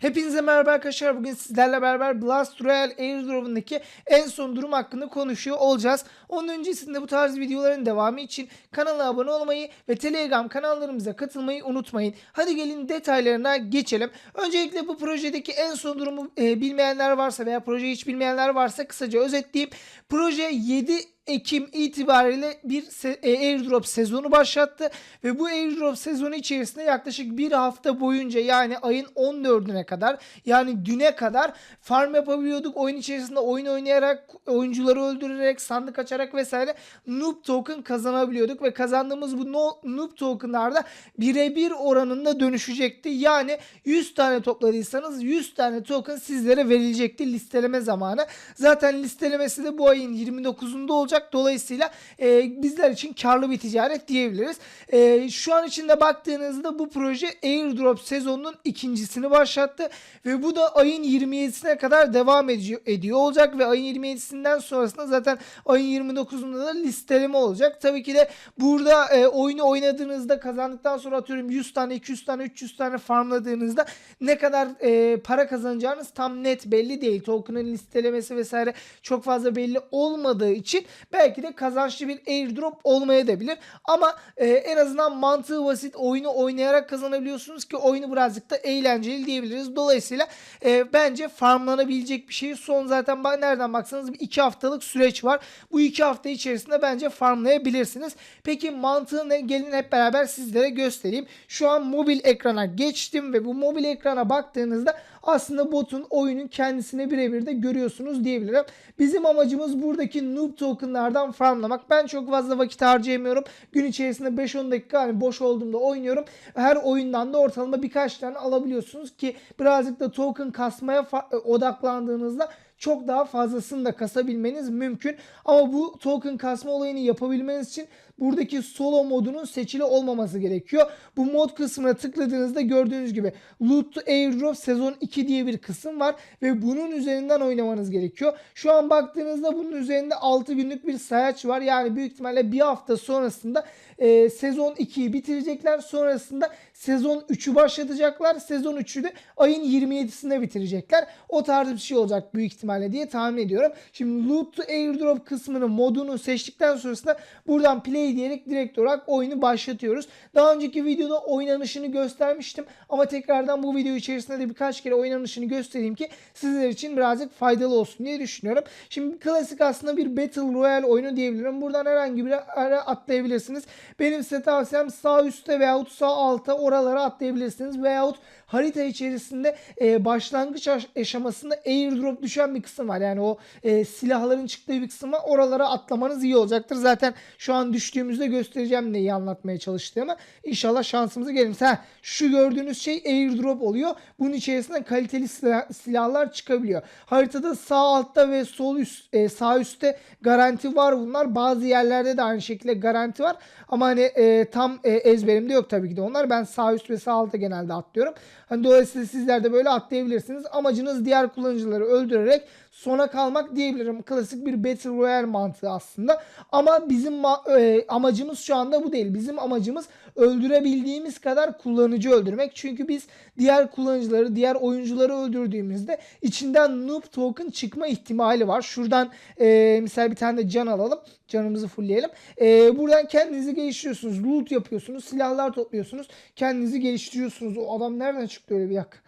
Hepinize merhaba arkadaşlar. Bugün sizlerle beraber Blast Royale Airdrop'undaki en son durum hakkında konuşuyor olacağız. Onun öncesinde bu tarz videoların devamı için kanala abone olmayı ve Telegram kanallarımıza katılmayı unutmayın. Hadi gelin detaylarına geçelim. Öncelikle bu projedeki en son durumu e, bilmeyenler varsa veya projeyi hiç bilmeyenler varsa kısaca özetleyeyim. Proje 7 Ekim itibariyle bir se- e, airdrop sezonu başlattı ve bu airdrop sezonu içerisinde yaklaşık bir hafta boyunca yani ayın 14'üne kadar yani düne kadar farm yapabiliyorduk. Oyun içerisinde oyun oynayarak, oyuncuları öldürerek, sandık açarak vesaire noob token kazanabiliyorduk ve kazandığımız bu no, noob tokenlarda birebir oranında dönüşecekti. Yani 100 tane topladıysanız 100 tane token sizlere verilecekti listeleme zamanı. Zaten listelemesi de bu ayın 29'unda olacak. Dolayısıyla e, bizler için karlı bir ticaret diyebiliriz. E, şu an içinde baktığınızda bu proje airdrop sezonunun ikincisini başlattı ve bu da ayın 27'sine kadar devam ediyor, ediyor olacak ve ayın 27'sinden sonrasında zaten ayın 29'unda da listeleme olacak. Tabii ki de burada e, oyunu oynadığınızda kazandıktan sonra atıyorum 100 tane, 200 tane, 300 tane farmladığınızda ne kadar e, para kazanacağınız tam net belli değil. Token'ın listelemesi vesaire çok fazla belli olmadığı için belki de kazançlı bir airdrop olmayabilir. Ama e, en azından mantığı basit oyunu oynayarak kazanabiliyorsunuz ki oyunu birazcık da eğlenceli diyebiliriz. Dolayısıyla e, bence farmlanabilecek bir şey. Son zaten nereden baksanız bir iki haftalık süreç var. Bu iki hafta içerisinde bence farmlayabilirsiniz. Peki mantığı ne? Gelin hep beraber sizlere göstereyim. Şu an mobil ekrana geçtim ve bu mobil ekrana baktığınızda aslında botun oyunun kendisine birebir de görüyorsunuz diyebilirim. Bizim amacımız buradaki noob tokenlardan farmlamak. Ben çok fazla vakit harcayamıyorum. Gün içerisinde 5-10 dakika hani boş olduğumda oynuyorum. Her oyundan da ortalama birkaç tane alabiliyorsunuz ki birazcık da token kasmaya fa- odaklandığınızda çok daha fazlasını da kasabilmeniz mümkün. Ama bu token kasma olayını yapabilmeniz için buradaki solo modunun seçili olmaması gerekiyor. Bu mod kısmına tıkladığınızda gördüğünüz gibi Loot to Airdrop sezon 2 diye bir kısım var ve bunun üzerinden oynamanız gerekiyor. Şu an baktığınızda bunun üzerinde 6 günlük bir sayaç var. Yani büyük ihtimalle bir hafta sonrasında e, sezon 2'yi bitirecekler. Sonrasında sezon 3'ü başlatacaklar. Sezon 3'ü de ayın 27'sinde bitirecekler. O tarz bir şey olacak büyük ihtimalle diye tahmin ediyorum. Şimdi Loot to Airdrop kısmının modunu seçtikten sonrasında buradan play diyerek direkt olarak oyunu başlatıyoruz. Daha önceki videoda oynanışını göstermiştim ama tekrardan bu video içerisinde de birkaç kere oynanışını göstereyim ki sizler için birazcık faydalı olsun diye düşünüyorum. Şimdi klasik aslında bir Battle Royale oyunu diyebilirim. Buradan herhangi bir ara atlayabilirsiniz. Benim size tavsiyem sağ üstte veyahut sağ alta oralara atlayabilirsiniz veyahut harita içerisinde e, başlangıç aş- aşamasında airdrop düşen bir kısım var. Yani o e, silahların çıktığı bir kısım var. Oralara atlamanız iyi olacaktır. Zaten şu an düştüğümüzde göstereceğim neyi anlatmaya çalıştığımı. İnşallah şansımızı geliriz. Ha, şu gördüğünüz şey airdrop oluyor. Bunun içerisinde kaliteli silah- silahlar çıkabiliyor. Haritada sağ altta ve sol üst e, sağ üstte garanti var bunlar. Bazı yerlerde de aynı şekilde garanti var. Ama hani e, tam e, ezberimde yok tabii ki de onlar. Ben sağ üst ve sağ alta genelde atlıyorum. Hani dolayısıyla sizler de böyle atlayabilirsiniz. Amacınız diğer kullanıcıları öldürerek sona kalmak diyebilirim. Klasik bir Battle Royale mantığı aslında. Ama bizim e, amacımız şu anda bu değil. Bizim amacımız öldürebildiğimiz kadar kullanıcı öldürmek. Çünkü biz diğer kullanıcıları, diğer oyuncuları öldürdüğümüzde içinden noob token çıkma ihtimali var. Şuradan e, misal bir tane de can alalım. Canımızı fullleyelim. E, buradan kendinizi geliştiriyorsunuz. Loot yapıyorsunuz. Silahlar topluyorsunuz. Kendinizi geliştiriyorsunuz. O adam nereden çıktı öyle bir dakika.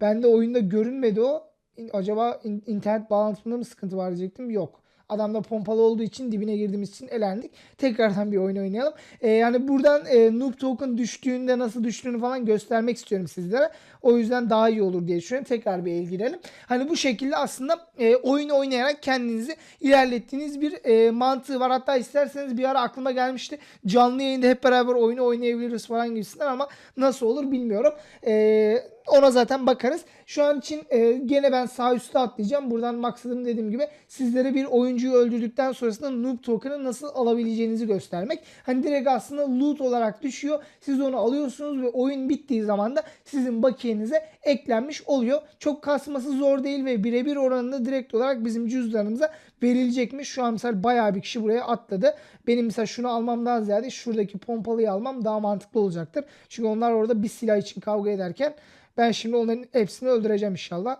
Bende oyunda görünmedi o. Acaba in- internet bağlantımda mı sıkıntı var diyecektim. Yok. Adamda pompalı olduğu için dibine girdiğimiz için elendik. Tekrardan bir oyun oynayalım. Ee, yani buradan e, noob token düştüğünde nasıl düştüğünü falan göstermek istiyorum sizlere. O yüzden daha iyi olur diye düşünüyorum. Tekrar bir el girelim. Hani bu şekilde aslında e, oyunu oynayarak kendinizi ilerlettiğiniz bir e, mantığı var. Hatta isterseniz bir ara aklıma gelmişti. Canlı yayında hep beraber oyunu oynayabiliriz falan gibisinden ama nasıl olur bilmiyorum. Eee ona zaten bakarız. Şu an için e, gene ben sağ üstte atlayacağım. Buradan maksadım dediğim gibi sizlere bir oyuncuyu öldürdükten sonrasında noob token'ı nasıl alabileceğinizi göstermek. Hani direkt aslında loot olarak düşüyor. Siz onu alıyorsunuz ve oyun bittiği zaman da sizin bakiyenize eklenmiş oluyor. Çok kasması zor değil ve birebir oranında direkt olarak bizim cüzdanımıza verilecekmiş. Şu an mesela bayağı bir kişi buraya atladı. Benim mesela şunu almamdan ziyade şuradaki pompalıyı almam daha mantıklı olacaktır. Çünkü onlar orada bir silah için kavga ederken Ben şimdi onların hepsini öldüreceğim inşallah.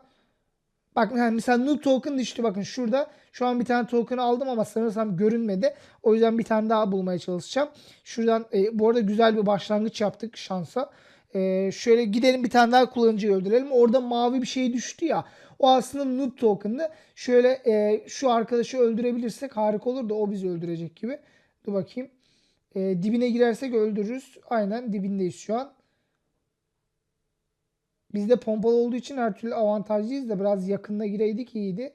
Bak yani mesela noob token düştü bakın şurada. Şu an bir tane token aldım ama sanırsam görünmedi. O yüzden bir tane daha bulmaya çalışacağım. Şuradan e, bu arada güzel bir başlangıç yaptık şansa. E, şöyle gidelim bir tane daha kullanıcıyı öldürelim. Orada mavi bir şey düştü ya. O aslında noob token'dı. Şöyle e, şu arkadaşı öldürebilirsek harika olur da o bizi öldürecek gibi. Dur bakayım. E, dibine girersek öldürürüz. Aynen dibindeyiz şu an. Bizde pompalı olduğu için her türlü avantajlıyız da biraz yakında gireydik iyiydi.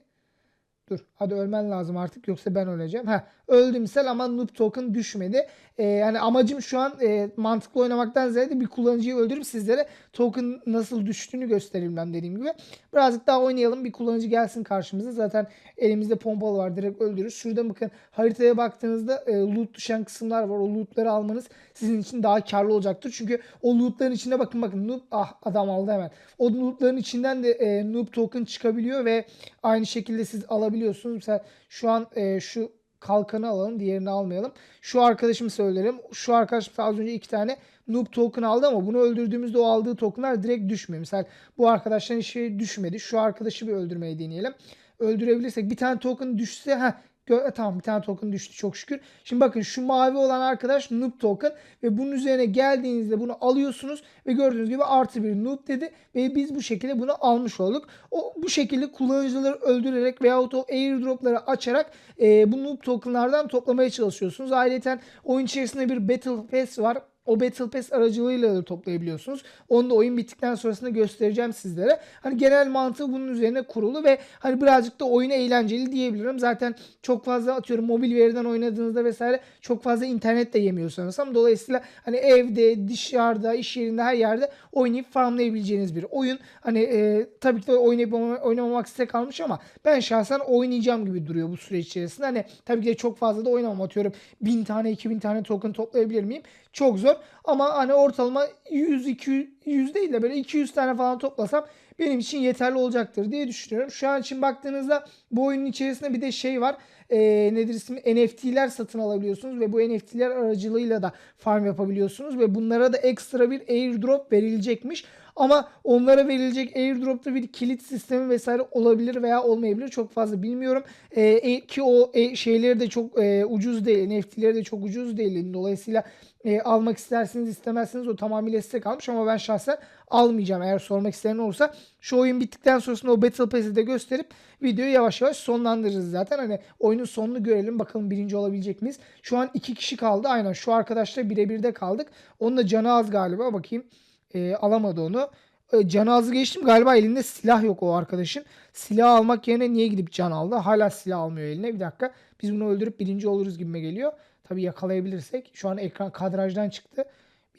Dur hadi ölmen lazım artık yoksa ben öleceğim. Ha öldüm misal ama noob token düşmedi. Ee, yani amacım şu an e, mantıklı oynamaktan ziyade bir kullanıcıyı öldürüp sizlere token nasıl düştüğünü göstereyim ben dediğim gibi. Birazcık daha oynayalım bir kullanıcı gelsin karşımıza. Zaten elimizde pompalı var direkt öldürürüz. Şurada bakın haritaya baktığınızda e, loot düşen kısımlar var. O lootları almanız sizin için daha karlı olacaktır. Çünkü o lootların içine bakın bakın noob ah adam aldı hemen. O lootların içinden de e, noob token çıkabiliyor ve aynı şekilde siz alabiliyorsunuz. Mesela şu an e, şu kalkanı alalım. Diğerini almayalım. Şu arkadaşımı söylerim. Şu arkadaş mesela az önce iki tane noob token aldı ama bunu öldürdüğümüzde o aldığı tokenlar direkt düşmüyor. Mesela bu arkadaşların işi düşmedi. Şu arkadaşı bir öldürmeyi deneyelim. Öldürebilirsek bir tane token düşse ha Gö- tamam bir tane token düştü çok şükür. Şimdi bakın şu mavi olan arkadaş noob token ve bunun üzerine geldiğinizde bunu alıyorsunuz ve gördüğünüz gibi artı bir noob dedi ve biz bu şekilde bunu almış olduk. O bu şekilde kullanıcıları öldürerek veyahut o airdropları açarak e, bu noob tokenlardan toplamaya çalışıyorsunuz. Ayrıca oyun içerisinde bir battle pass var. O Battle Pass aracılığıyla da toplayabiliyorsunuz. Onu da oyun bittikten sonrasında göstereceğim sizlere. Hani genel mantığı bunun üzerine kurulu ve hani birazcık da oyunu eğlenceli diyebilirim. Zaten çok fazla atıyorum mobil veriden oynadığınızda vesaire çok fazla internet de yemiyor sanırsam. Dolayısıyla hani evde, dışarıda, iş yerinde her yerde oynayıp farmlayabileceğiniz bir oyun. Hani e, tabii ki de oynayıp oynamamak size kalmış ama ben şahsen oynayacağım gibi duruyor bu süreç içerisinde. Hani tabii ki de çok fazla da oynamam atıyorum. 1000 tane 2000 tane token toplayabilir miyim? Çok zor ama hani ortalama 100 200 100 değil de böyle 200 tane falan toplasam benim için yeterli olacaktır diye düşünüyorum. Şu an için baktığınızda bu oyunun içerisinde bir de şey var. E, nedir ismi? NFT'ler satın alabiliyorsunuz ve bu NFT'ler aracılığıyla da farm yapabiliyorsunuz ve bunlara da ekstra bir airdrop verilecekmiş. Ama onlara verilecek airdrop'ta bir kilit sistemi vesaire olabilir veya olmayabilir. Çok fazla bilmiyorum. E, ki o e, şeyleri de çok e, ucuz değil. NFT'leri de çok ucuz değil. Dolayısıyla e, almak isterseniz istemezseniz o tamamıyla size kalmış ama ben şahsen almayacağım eğer sormak isteyen olursa. Şu oyun bittikten sonrasında o Battle Pass'i de gösterip videoyu yavaş yavaş sonlandırırız zaten. Hani oyunun sonunu görelim bakalım birinci olabilecek miyiz? Şu an iki kişi kaldı aynen şu arkadaşla birebir de kaldık. Onun da canı az galiba bakayım e, alamadı onu. E, canı azı geçtim galiba elinde silah yok o arkadaşın. Silah almak yerine niye gidip can aldı? Hala silah almıyor eline. Bir dakika biz bunu öldürüp birinci oluruz gibime geliyor. Tabi yakalayabilirsek. Şu an ekran kadrajdan çıktı.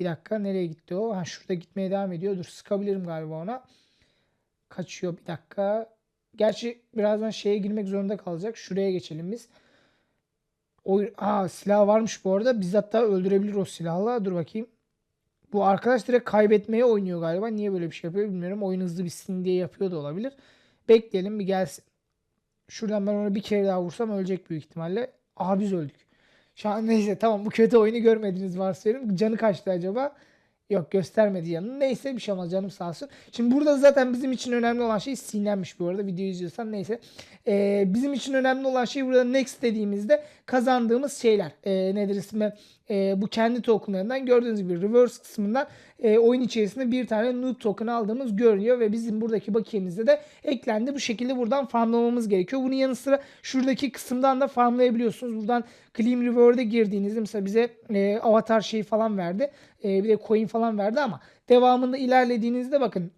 Bir dakika nereye gitti o? Ha şurada gitmeye devam ediyor. Dur sıkabilirim galiba ona. Kaçıyor bir dakika. Gerçi birazdan şeye girmek zorunda kalacak. Şuraya geçelim biz. O, aa silah varmış bu arada. Biz hatta öldürebilir o silahla. Dur bakayım. Bu arkadaş direkt kaybetmeye oynuyor galiba. Niye böyle bir şey yapıyor bilmiyorum. Oyun hızlı bitsin diye yapıyor da olabilir. Bekleyelim bir gelsin. Şuradan ben ona bir kere daha vursam ölecek büyük ihtimalle. Aha biz öldük. Şu an neyse tamam bu kötü oyunu görmediniz varsayıyorum. Canı kaçtı acaba? Yok göstermedi yanını. Neyse bir şey olmaz canım sağ olsun. Şimdi burada zaten bizim için önemli olan şey sinirlenmiş bu arada. Video izliyorsan neyse. Ee, bizim için önemli olan şey burada next dediğimizde kazandığımız şeyler. Ee, nedir ismi? Ee, bu kendi tokenlarından gördüğünüz gibi reverse kısmından e, oyun içerisinde bir tane noob token aldığımız görünüyor ve bizim buradaki bakiyemizde de eklendi. Bu şekilde buradan farmlamamız gerekiyor. Bunun yanı sıra şuradaki kısımdan da farmlayabiliyorsunuz. Buradan Claim Reward'e girdiğinizde mesela bize e, avatar şeyi falan verdi. E, bir de coin falan verdi ama devamında ilerlediğinizde bakın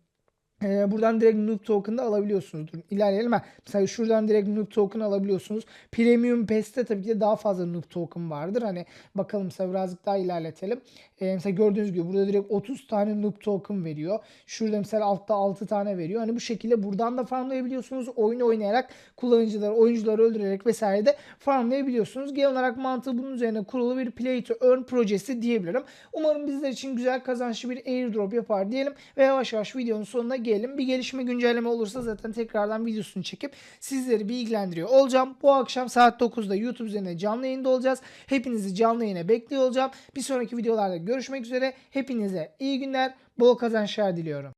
ee, buradan direkt noob token'da alabiliyorsunuz. Durun, ilerleyelim. Ha, mesela şuradan direkt noob token alabiliyorsunuz. Premium Pass'te tabii ki de daha fazla noob token vardır. Hani bakalım mesela birazcık daha ilerletelim. Ee, mesela gördüğünüz gibi burada direkt 30 tane noob token veriyor. Şurada mesela altta 6 tane veriyor. Hani bu şekilde buradan da farmlayabiliyorsunuz. Oyunu oynayarak kullanıcıları, oyuncuları öldürerek vesaire de farmlayabiliyorsunuz. Genel olarak mantığı bunun üzerine kurulu bir play to earn projesi diyebilirim. Umarım bizler için güzel kazançlı bir airdrop yapar diyelim ve yavaş yavaş videonun sonuna gelelim. Bir gelişme güncelleme olursa zaten tekrardan videosunu çekip sizleri bilgilendiriyor olacağım. Bu akşam saat 9'da YouTube üzerine canlı yayında olacağız. Hepinizi canlı yayına bekliyor olacağım. Bir sonraki videolarda görüşmek üzere. Hepinize iyi günler, bol kazançlar diliyorum.